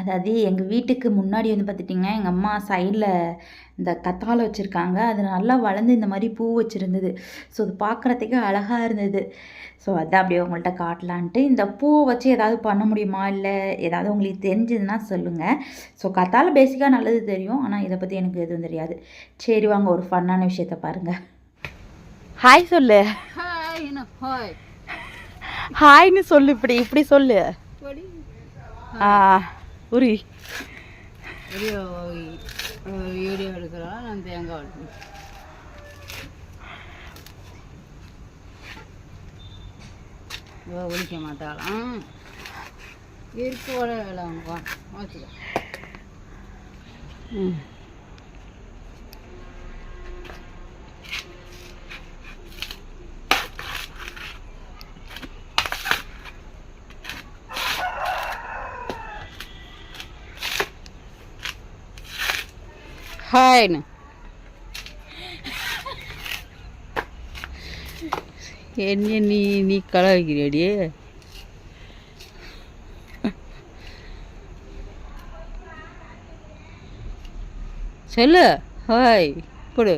அதாவது எங்கள் வீட்டுக்கு முன்னாடி வந்து பார்த்துட்டிங்கன்னா எங்கள் அம்மா சைடில் இந்த கத்தாழை வச்சுருக்காங்க. அது நல்லா வளர்ந்து இந்த மாதிரி பூ வச்சுருந்தது. ஸோ அது பார்க்குறதுக்கு அழகாக இருந்தது. ஸோ அதான் அப்படியே உங்கள்கிட்ட காட்டலான்ட்டு இந்த பூவை வச்சு ஏதாவது பண்ண முடியுமா? இல்லை ஏதாவது உங்களுக்கு தெரிஞ்சதுன்னா சொல்லுங்கள் ஸோ கத்தாழை பேசிக்காக நல்லது தெரியும். ஆனால் இதை பற்றி எனக்கு எதுவும் தெரியாது. சரி வாங்க ஒரு ஃபன்னான விஷயத்த பாருங்கள் ஹாய் சொல்லு. ஹாய் என்ன? ஹாய் ஹாய்னு சொல்லு இப்படி இப்படி சொல்லு. ஆ உரி. வீடியோ வீடியோ எடுக்கிறோம் நான் தேங்காய் இவ ஒழிக்க மாட்டாளாம் இருக்கு வர வேலை வா வச்சுக்க. ம். ஹாய்னு என்ன நீ நீ களை சொல்லு. ஹாய். கொடு